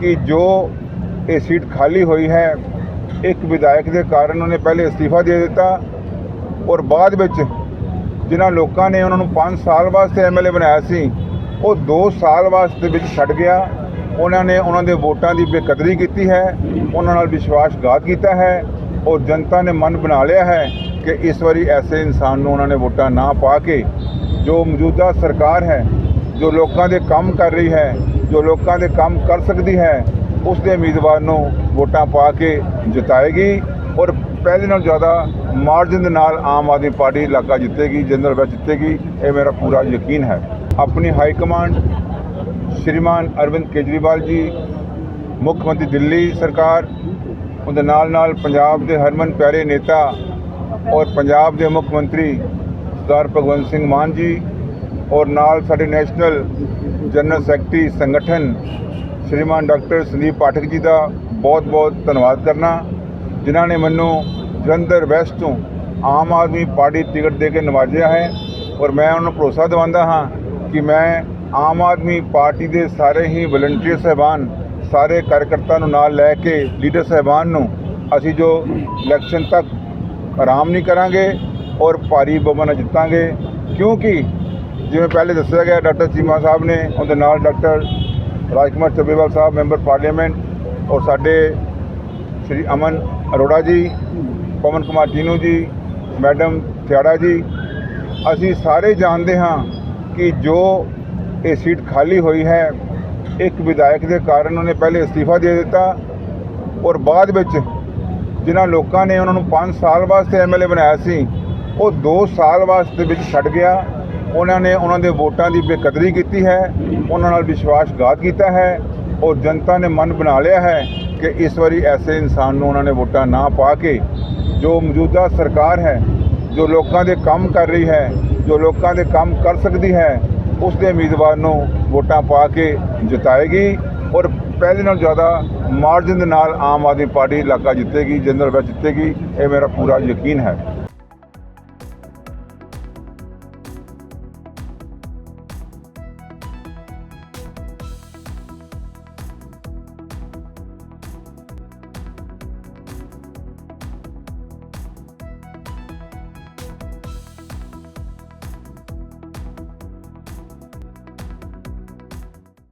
ਕਿ ਜੋ ਇਹ ਸੀਟ ਖਾਲੀ ਹੋਈ ਹੈ, ਇੱਕ ਵਿਧਾਇਕ ਦੇ ਕਾਰਨ ਉਹਨੇ ਪਹਿਲੇ ਅਸਤੀਫਾ ਦੇ ਦਿੱਤਾ ਔਰ ਬਾਅਦ ਵਿੱਚ ਜਿਨ੍ਹਾਂ ਲੋਕਾਂ ਨੇ ਉਹਨਾਂ ਨੂੰ 5 ਸਾਲ ਵਾਸਤੇ ਐਮਐਲਏ ਬਣਾਇਆ ਸੀ, ਉਹ 2 ਸਾਲ ਵਾਸਤੇ ਵਿੱਚ ਛੱਡ ਗਿਆ। ਉਹਨਾਂ ਨੇ ਉਹਨਾਂ ਦੇ ਵੋਟਾਂ ਦੀ ਬੇਕਦਰੀ ਕੀਤੀ ਹੈ, ਉਹਨਾਂ ਨਾਲ ਵਿਸ਼ਵਾਸਘਾਤ ਕੀਤਾ ਹੈ ਔਰ ਜਨਤਾ ਨੇ ਮਨ ਬਣਾ ਲਿਆ ਹੈ ਕਿ ਇਸ ਵਾਰੀ ਐਸੇ ਇਨਸਾਨ ਨੂੰ ਉਹਨਾਂ ਨੇ ਵੋਟਾਂ ਨਾ ਪਾ ਕੇ ਜੋ ਮੌਜੂਦਾ ਸਰਕਾਰ ਹੈ, ਜੋ ਲੋਕਾਂ ਦੇ ਕੰਮ ਕਰ ਰਹੀ ਹੈ ਜੋ ਲੋਕਾਂ ਦੇ ਕੰਮ ਕਰ ਸਕਦੀ ਹੈ, ਉਸ ਦੇ ਉਮੀਦਵਾਰ ਨੂੰ ਵੋਟਾਂ ਪਾ ਕੇ ਜਿਤਾਏਗੀ ਔਰ ਪਹਿਲੇ ਨਾਲੋਂ ਜ਼ਿਆਦਾ ਮਾਰਜਨ ਦੇ ਨਾਲ ਆਮ ਆਦਮੀ ਪਾਰਟੀ ਇਲਾਕਾ ਜਿੱਤੇਗੀ, ਜਨਰਲ ਵਿੱਚ ਜਿੱਤੇਗੀ, ਇਹ ਮੇਰਾ ਪੂਰਾ ਯਕੀਨ ਹੈ। ਆਪਣੀ ਹਾਈ ਕਮਾਂਡ ਸ਼੍ਰੀਮਾਨ ਅਰਵਿੰਦ ਕੇਜਰੀਵਾਲ ਜੀ, ਮੁੱਖ ਮੰਤਰੀ ਦਿੱਲੀ ਸਰਕਾਰ, ਉਹਦੇ ਨਾਲ ਨਾਲ ਪੰਜਾਬ ਦੇ ਹਰਮਨ ਪਿਆਰੇ ਨੇਤਾ ਔਰ ਪੰਜਾਬ ਦੇ ਮੁੱਖ ਮੰਤਰੀ ਸਰਦਾਰ ਭਗਵੰਤ ਸਿੰਘ ਮਾਨ ਜੀ ਔਰ ਨਾਲ ਸਾਡੇ ਨੈਸ਼ਨਲ ਜਨਰਲ ਸੈਕਟਰੀ ਸੰਗਠਨ ਸ਼੍ਰੀਮਾਨ ਡਾਕਟਰ ਸੰਦੀਪ ਪਾਠਕ ਜੀ ਦਾ ਬਹੁਤ-ਬਹੁਤ ਧੰਨਵਾਦ ਕਰਨਾ। ਜਿਨ੍ਹਾਂ ਨੇ ਮੈਨੂੰ ਜਲੰਧਰ ਵੈਸਟ ਤੋਂ ਆਮ ਆਦਮੀ ਪਾਰਟੀ ਟਿਕਟ ਦੇ ਕੇ ਨਵਾਜਿਆ ਹੈ ਔਰ ਮੈਂ ਉਹਨਾਂ ਨੂੰ ਭਰੋਸਾ ਦਿਵਾਉਂਦਾ ਹਾਂ ਕਿ ਮੈਂ ਆਮ ਆਦਮੀ ਪਾਰਟੀ ਦੇ ਸਾਰੇ ਹੀ ਵਲੰਟੀਅਰ ਸਹਿਬਾਨ, ਸਾਰੇ ਕਾਰਜਕਰਤਾ ਨੂੰ ਨਾਲ ਲੈ ਕੇ ਲੀਡਰ ਸਹਿਬਾਨ ਨੂੰ ਅਸੀਂ ਜੋ ਇਲੈਕਸ਼ਨ ਤੱਕ ਆਰਾਮ ਨਹੀਂ ਕਰਾਂਗੇ ਔਰ ਭਾਰੀ ਬਹੁਮਤ ਜਿੱਤਾਂਗੇ। ਕਿਉਂਕਿ ਜਿਵੇਂ ਪਹਿਲੇ ਦੱਸਿਆ ਗਿਆ, ਡਾਕਟਰ ਚੀਮਾ ਸਾਹਿਬ ਨੇ, ਉਹਦੇ ਨਾਲ doctor Rajkumar Chabbewal Sahib, member parliament ਔਰ ਸਾਡੇ ਸ਼੍ਰੀ ਅਮਨ ਅਰੋੜਾ ਜੀ, ਪਵਨ ਕੁਮਾਰ ਜੀਨੂ ਜੀ, ਮੈਡਮ ਥਿਆੜਾ ਜੀ, ਅਸੀਂ ਸਾਰੇ ਜਾਣਦੇ ਹਾਂ ਕਿ ਜੋ ਇਹ ਸੀਟ ਖਾਲੀ ਹੋਈ ਹੈ, ਇੱਕ ਵਿਧਾਇਕ ਦੇ ਕਾਰਨ ਉਹਨੇ ਪਹਿਲੇ ਅਸਤੀਫਾ ਦੇ ਦਿੱਤਾ ਔਰ ਬਾਅਦ ਵਿੱਚ ਜਿਨ੍ਹਾਂ ਲੋਕਾਂ ਨੇ ਉਹਨਾਂ ਨੂੰ 5 ਸਾਲ ਵਾਸਤੇ ਐਮਐਲਏ ਬਣਾਇਆ ਸੀ, ਉਹ 2 ਸਾਲ ਵਾਸਤੇ ਵਿੱਚ ਛੱਡ ਗਿਆ। ਉਹਨਾਂ ਨੇ ਉਹਨਾਂ ਦੇ ਵੋਟਾਂ ਦੀ ਬੇਕਦਰੀ ਕੀਤੀ ਹੈ, ਉਹਨਾਂ ਨਾਲ ਵਿਸ਼ਵਾਸਘਾਤ ਕੀਤਾ ਹੈ ਔਰ ਜਨਤਾ ਨੇ ਮਨ ਬਣਾ ਲਿਆ ਹੈ ਕਿ ਇਸ ਵਾਰੀ ਐਸੇ ਇਨਸਾਨ ਨੂੰ ਉਹਨਾਂ ਨੇ ਵੋਟਾਂ ਨਾ ਪਾ ਕੇ ਜੋ ਮੌਜੂਦਾ ਸਰਕਾਰ ਹੈ, ਜੋ ਲੋਕਾਂ ਦੇ ਕੰਮ ਕਰ ਰਹੀ ਹੈ, ਜੋ ਲੋਕਾਂ ਦੇ ਕੰਮ ਕਰ ਸਕਦੀ ਹੈ, ਉਸ ਦੇ ਉਮੀਦਵਾਰ ਨੂੰ ਵੋਟਾਂ ਪਾ ਕੇ ਜਿਤਾਏਗੀ ਔਰ ਪਹਿਲੇ ਨਾਲ ਜ਼ਿਆਦਾ ਮਾਰਜਨ ਦੇ ਨਾਲ ਆਮ ਆਦਮੀ ਪਾਰਟੀ ਇਲਾਕਾ ਜਿੱਤੇਗੀ, ਜਨਰਲ ਵਿੱਚ ਜਿੱਤੇਗੀ, ਇਹ ਮੇਰਾ ਪੂਰਾ ਯਕੀਨ ਹੈ।